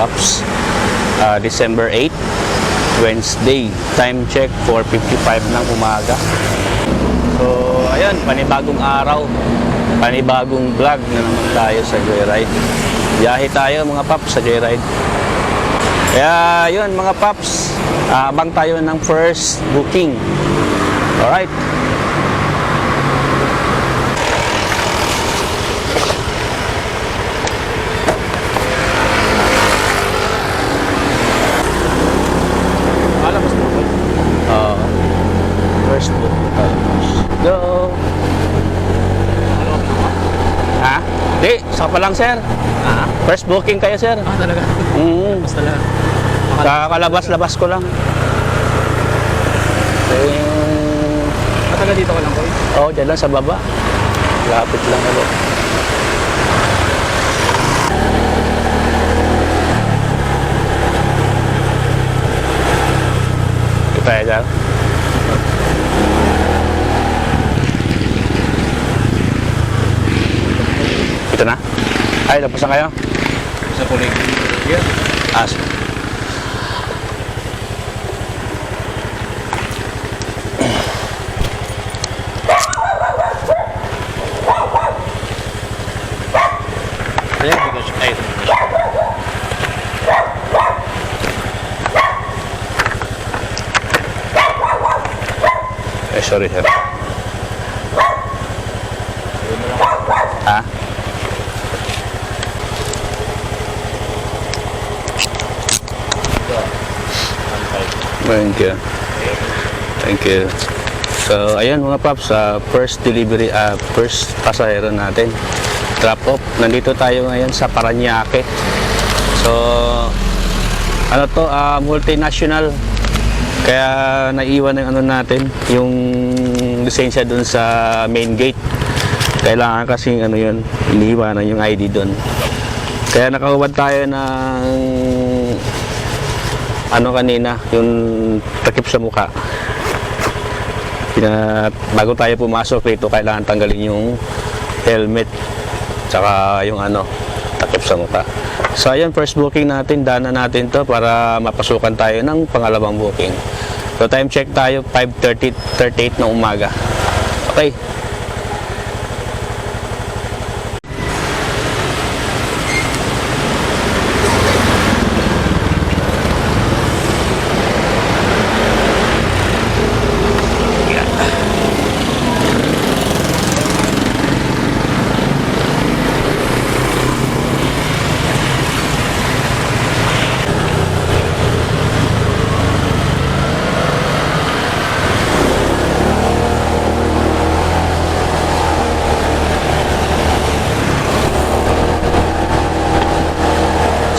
paps. Ah, December 8, Wednesday. Time check 4.55 ng umaga. So, ayan, panibagong araw. Panibagong vlog na naman tayo sa Joyride. Biyahe tayo mga paps sa Joyride. Kaya yun mga paps, ah, abang tayo ng first booking. Alright. Alabas mo ko. Uh, first booking tayo. Go! Ha? Saka pa lang sir. Ah, First booking kayo sir. ah talaga. Mm. Basta lang. Kakalabas-labas ko lang. Eh, Matagal dito ka lang ko. Oo, oh, dyan lang sa baba. Lapit lang ako. Ito tayo dyan. Ito na? Ay, tapos na kayo? Sa pulig. Yeah. Ah. Eh, sorry, sir. Thank you. Thank you. So, ayan mga paps, ah, first delivery, ah, first pasahero natin. Drop off. Nandito tayo ngayon sa Paranaque. So, ano to, ah, multinational. Kaya naiwan ng ano natin, yung lisensya dun sa main gate. Kailangan kasing ano yun, iniwanan yung ID dun. Kaya nakahubad tayo ng ano kanina, yung takip sa muka. Pina, bago tayo pumasok rito, kailangan tanggalin yung helmet tsaka yung ano, takip sa muka. So ayun, first booking natin, dana natin to para mapasukan tayo ng pangalawang booking. So time check tayo, 5.30, 38 ng umaga. Okay.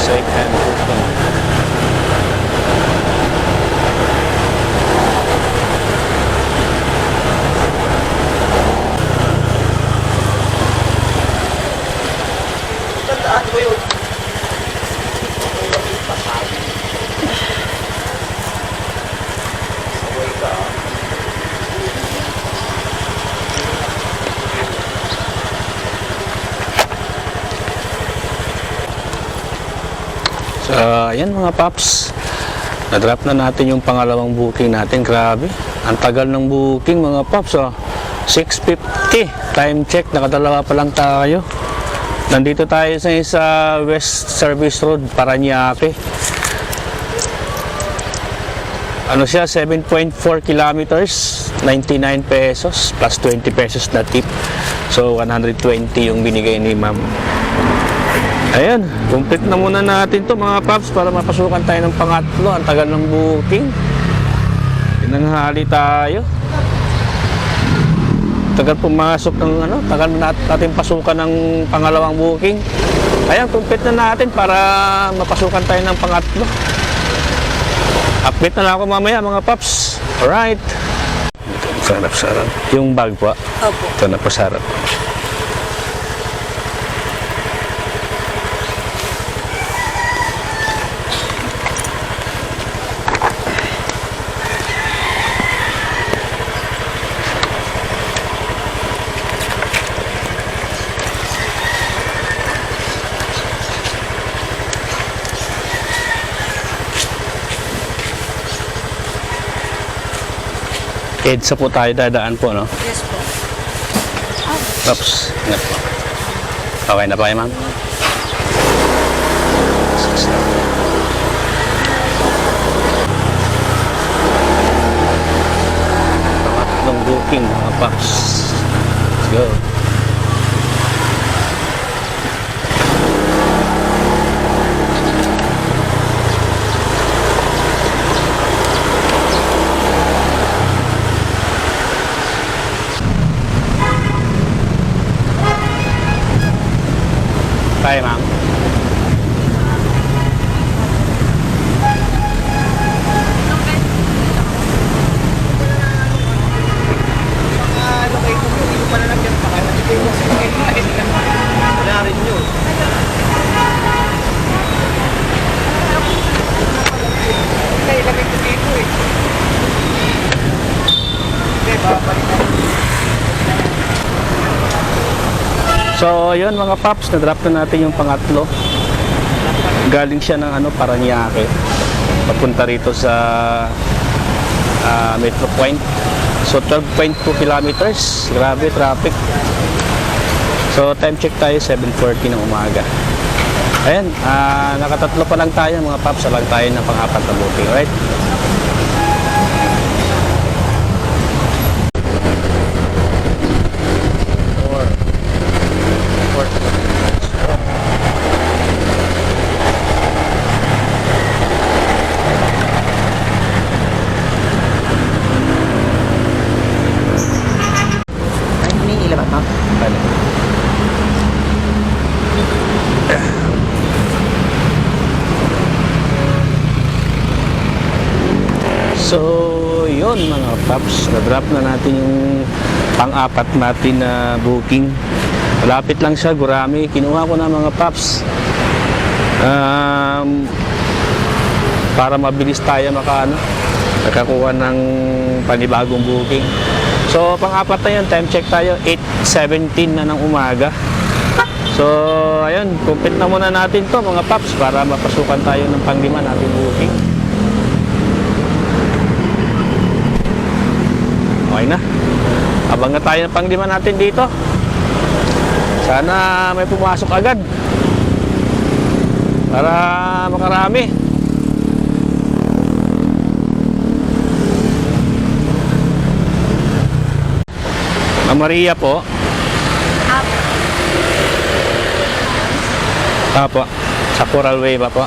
Safe and booking. Tandaan ko yun. So, ayan mga paps. Na-drop na natin yung pangalawang booking natin. Grabe. Ang tagal ng booking mga paps. Oh. 6.50. Time check. Nakadalawa pa lang tayo. Nandito tayo sa isa West Service Road, Paranaque. Ano siya? 7.4 kilometers. 99 pesos plus 20 pesos na tip. So, 120 yung binigay ni ma'am. Ayan, complete na muna natin to mga paps para mapasukan tayo ng pangatlo. Ang tagal ng booking. Tinanghali tayo. Tagal pumasok ng ano, tagal na nat- natin pasukan ng pangalawang booking. Ayan, complete na natin para mapasukan tayo ng pangatlo. Update na lang ako mamaya mga paps. Alright. Sarap, sarap. Yung bag po. Opo. Ito na po sarap. EDSA po tayo dadaan po, no? Yes po. Oops. Ingat po. Okay na ba kayo, ma'am? Pangatlong booking, mga paps. Let's go. Tayo, ma'am. Ano kayo kung hindi ko pala nagyan pa kaya hindi ko sa mga kain ka. Wala rin yun. Kaya ilagay ko dito eh. Okay, babalik na. So, mga paps, na-drop na natin yung pangatlo. Galing siya ng ano, Paranaque. Papunta rito sa ah, Metro Point. So, 12.2 kilometers. Grabe, traffic. So, time check tayo, 7.40 ng umaga. Ayan, ah, nakatatlo pa lang tayo mga paps. Lang tayo ng pang-apat na booking, right? Four. Four. Ay, humihilaw ba, ma'am? Ano? So, yun mga paps, na-drop na natin yung pang-apat natin na booking. Malapit lang siya, Gurami. Kinuha ko na mga paps. Um, para mabilis tayo maka, ano, nakakuha ng panibagong booking. So, pang-apat na yun, time check tayo, 8.17 na ng umaga. So, ayun, complete na muna natin to mga paps para mapasukan tayo ng panglima natin booking. Okay na. Abang na tayo ng panglima natin dito. Sana may pumasok agad. Para makarami. Ma'am Maria po. Apo. Sa Coral Way pa po.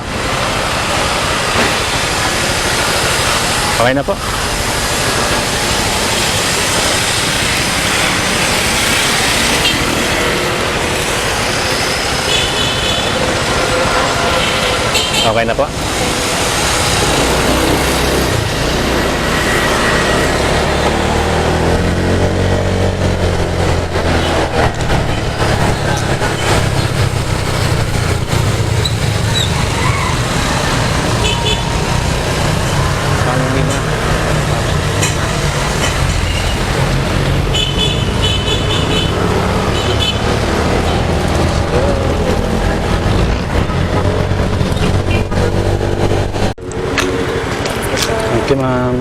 Okay na po. Okay na po. Panglima. Thank you, ma'am.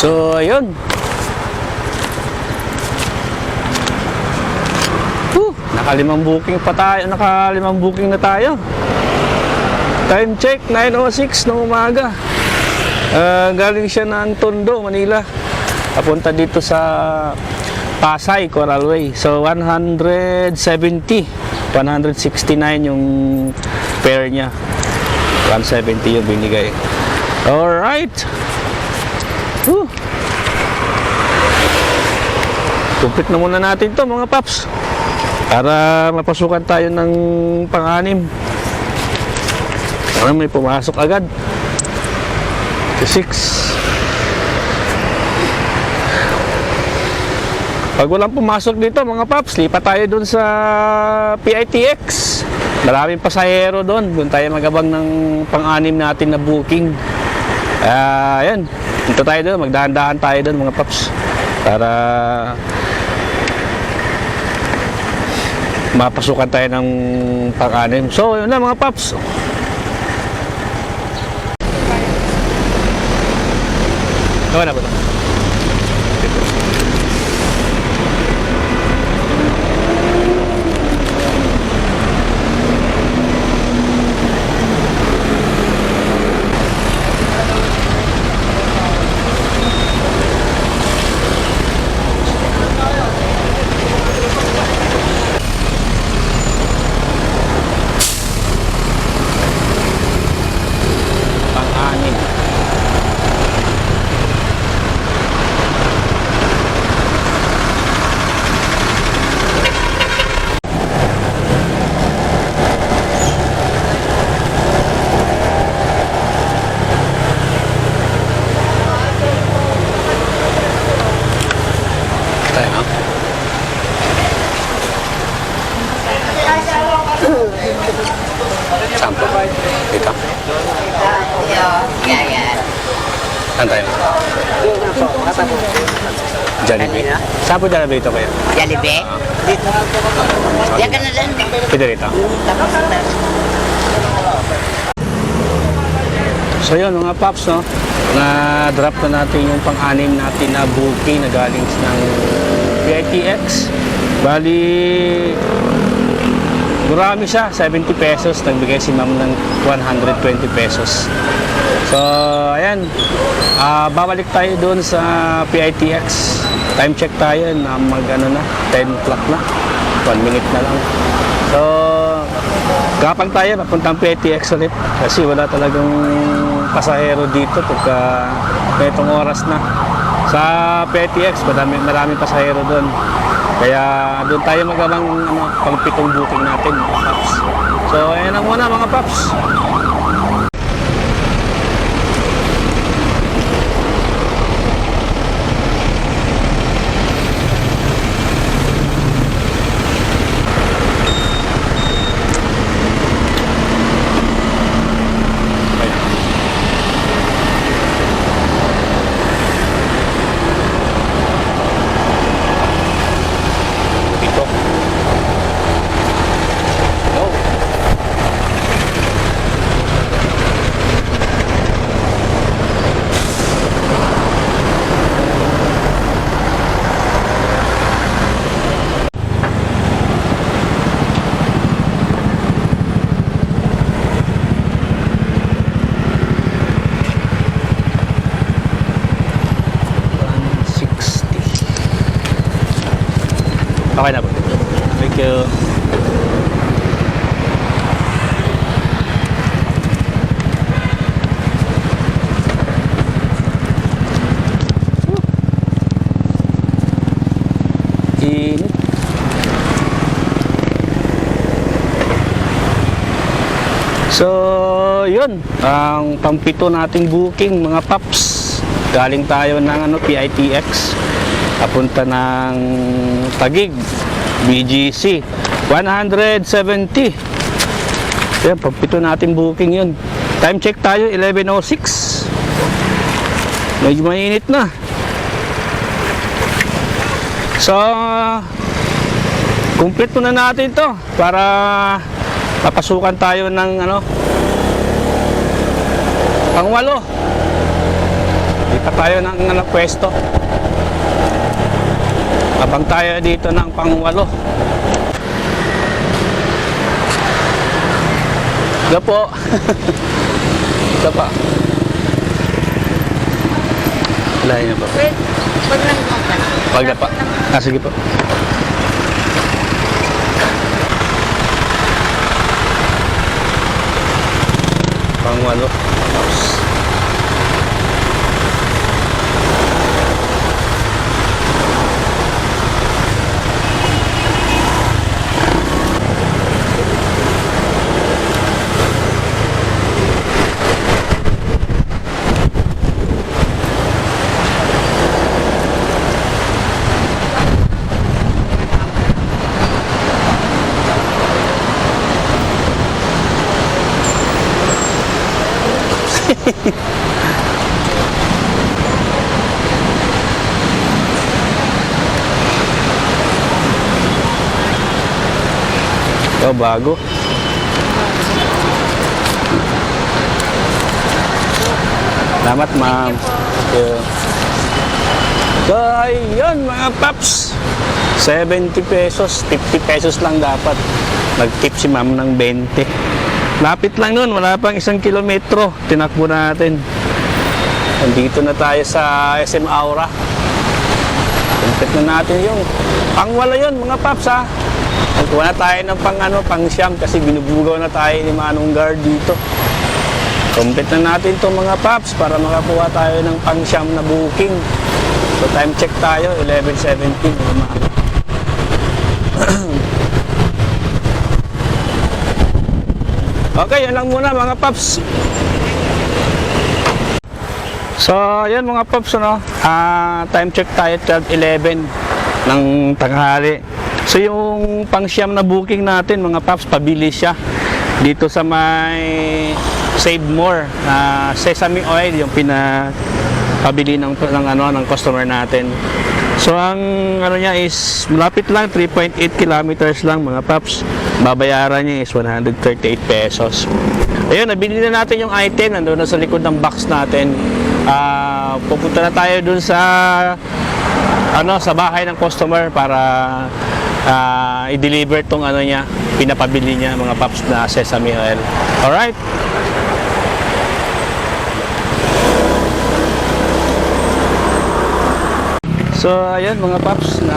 So, ayun. Whew, nakalimang booking pa tayo. Nakalimang booking na tayo. Time check, 9.06 ng umaga. Ah, galing siya ng Tondo, Manila. Papunta dito sa Pasay, Coral Way. So, 170. 169 yung fare niya. 170 yung binigay. Alright. Whew. Complete na muna natin to mga paps. Para mapasukan tayo ng pang-anim. Para may pumasok agad. To 6. Pag walang pumasok dito mga paps, lipat tayo dun sa PITX. Maraming pasahero doon. Doon tayo magabang ng pang-anim natin na booking. Ah, ayan. Dito tayo doon, magdahan-dahan tayo doon mga paps. Para mapasukan tayo ng pang-anim. So, yun na mga paps. Gawa na ba ito? Pang-anim. Tayo na. Saan po? Dito? Yeah, yeah. Saan tayo? Jollibee. Saan po Jollibee ito kayo? Jollibee? Diyan ka na lang. Pwede rito. Tapos. So yun mga paps no, na-drop na natin yung pang-anim natin na booking na galing ng PITX. Bali, marami siya, 70 pesos. Nagbigay si ma'am ng 120 pesos. So, ayan. Ah, babalik tayo doon sa PITX. Time check tayo na mag ano na, 10 o'clock na. 1 minute na lang. So, Gapang tayo, papuntang PTX ulit. Kasi wala talagang pasahero dito pagka itong oras na. Sa PTX, marami, marami pasahero doon. Kaya doon tayo magawang ano, pangpitong booking natin, mga paps. So, ayan na muna mga paps. Ito. Oh. Sixty. Okay na po. Thank you. Init. So, yun. Ang pampito nating booking, mga paps. Galing tayo ng ano, PITX. Papunta ng Tagig, BGC. 170. Yan, pampito nating booking yun. Time check tayo, 11.06. Medyo mainit na. So, complete muna natin to para papasukan tayo ng ano pangwalo dito tayo ng ano, pwesto abang tayo dito ng pangwalo. Ito po. Ito pa. Wala niya po. Wait, wag lang ka. wag na pa ah sige po. Pangwalo Ito, bago. Salamat, ma'am. Thank you. So, ayun mga paps. 70 pesos, 50 pesos lang dapat. Nag-tip si ma'am ng 20. Lapit lang nun, wala pang isang kilometro. Tinakbo natin. Nandito na tayo sa SM Aura. Kumpit na natin yung pangwala yun mga paps ha. Nagkuha na tayo ng pang ano, pang siyam kasi binubugaw na tayo ni Manong Guard dito. Kumpit na natin to mga paps para makakuha tayo ng pang siyam na booking. So time check tayo, 11.17. umaga. okay, yun lang muna mga paps. So, ayan mga paps, ano, ah, time check tayo 12.11 ng tanghali. So, yung pangsyam na booking natin, mga paps, pabili siya dito sa may Save More, na sesame oil, yung pinapabili ng, ng, ano, ng customer natin. So, ang ano niya is, malapit lang, 3.8 kilometers lang mga paps. Babayaran niya is 138 pesos. Ayun, nabili na natin yung item, nandun na sa likod ng box natin. Ah, pupunta na tayo dun sa ano sa bahay ng customer para ah, i-deliver tong ano niya, pinapabili niya mga paps na sesame oil. Alright? So, ayan mga paps na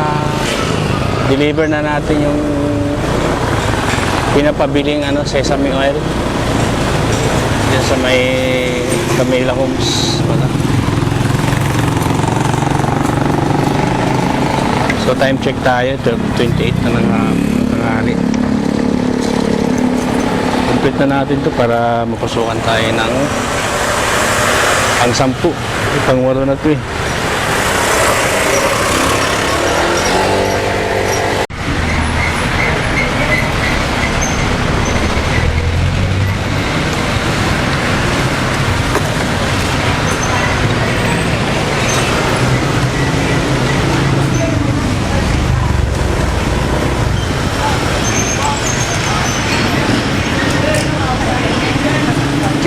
deliver na natin yung pinapabiling ano, sesame oil. Diyan sa may Camila Homes. Wala. So time check tayo, 12.28 na ng uh, tanghali. Complete na natin to para mapasukan tayo ng pang sampu. Pang walo na to eh.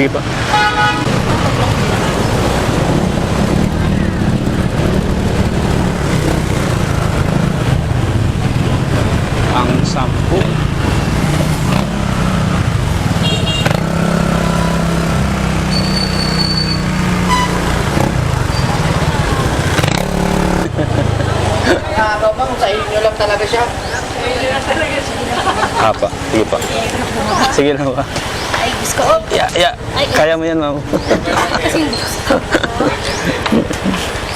Pa. Ang sampu. Ano bang sa inyo lang talaga siya? Apa, sige pa. Sige na ba? Ay, gusto ko. Ya, ya. Kaya mo yan, ma'am. Kasi hindi ko.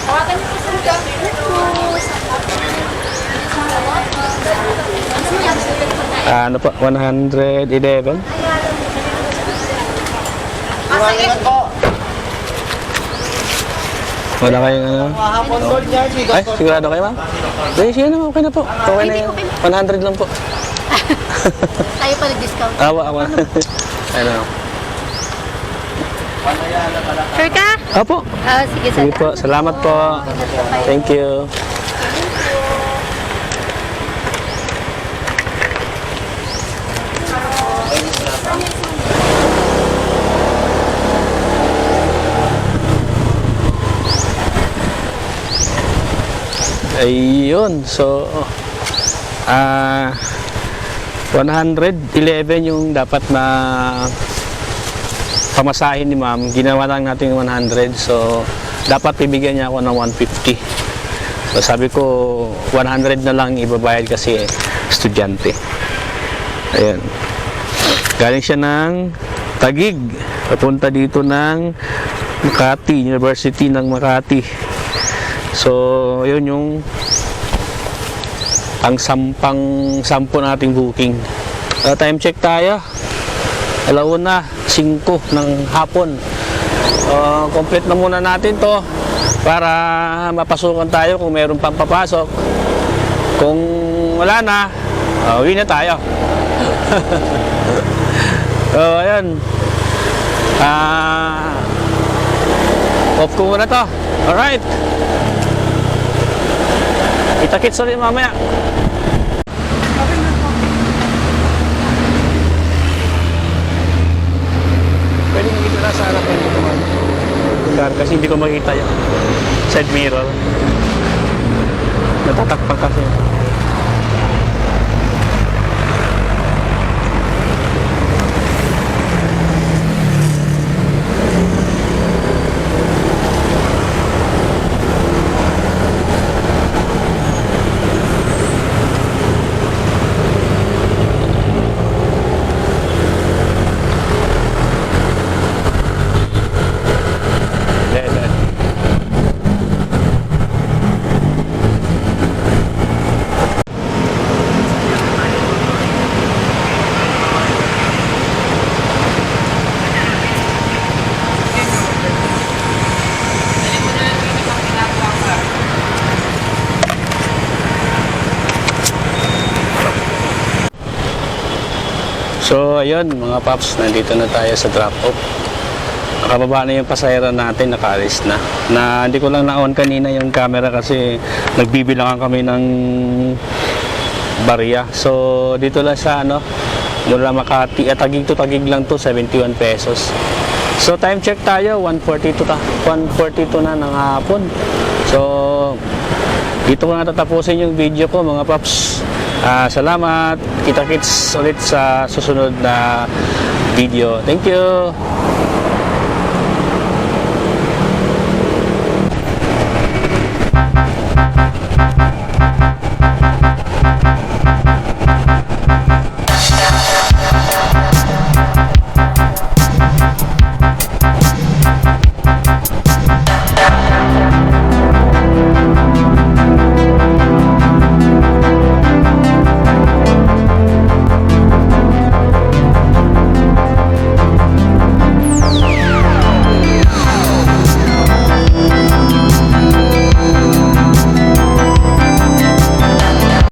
Hawakan niyo po sa gamit ano pa? 111? Iwanan ko. Wala kayong ano? Ay, sigurado kayo, ma'am? Sige, sige na, okay na po. Okay na yun. 100 lang po. Tayo pa nag-discount. Awa, awa. Ano? Sure ka? Opo. Ah, sige, Sige po. Salamat po. Thank you. Ayun. So, ah 111 yung dapat na pamasahin ni ma'am. Ginawa lang natin yung 100. So, dapat bibigyan niya ako ng 150. So, sabi ko, 100 na lang ibabayad kasi estudyante. Ayan. Galing siya ng Tagig. Papunta dito ng Makati, University ng Makati. So, yun yung ang sampang sampo nating booking. Uh, time check tayo. Alauna, 5 ng hapon. Uh, complete na muna natin to para mapasukan tayo kung meron pang papasok. Kung wala na, uh, uwi na tayo. so, ayan. Ah, off ko muna to. Alright. Kita-kits ulit mamaya. Pwede mo na sa harap ng naman. Lugar kasi hindi ko makita yung side mirror. Natatakpan kasi. Ayun mga paps, nandito na tayo sa drop off. Nakababa na yung pasahero natin, nakaalis na. Na hindi ko lang na-on kanina yung camera kasi nagbibilangan kami ng barya. So dito lang sa ano, mula Makati, at tagig to tagig lang to, 71 pesos. So time check tayo, 142 ta 142 na ng hapon. So dito ko na tatapusin yung video ko mga paps. Ah, salamat. Kita-kits ulit sa susunod na video. Thank you.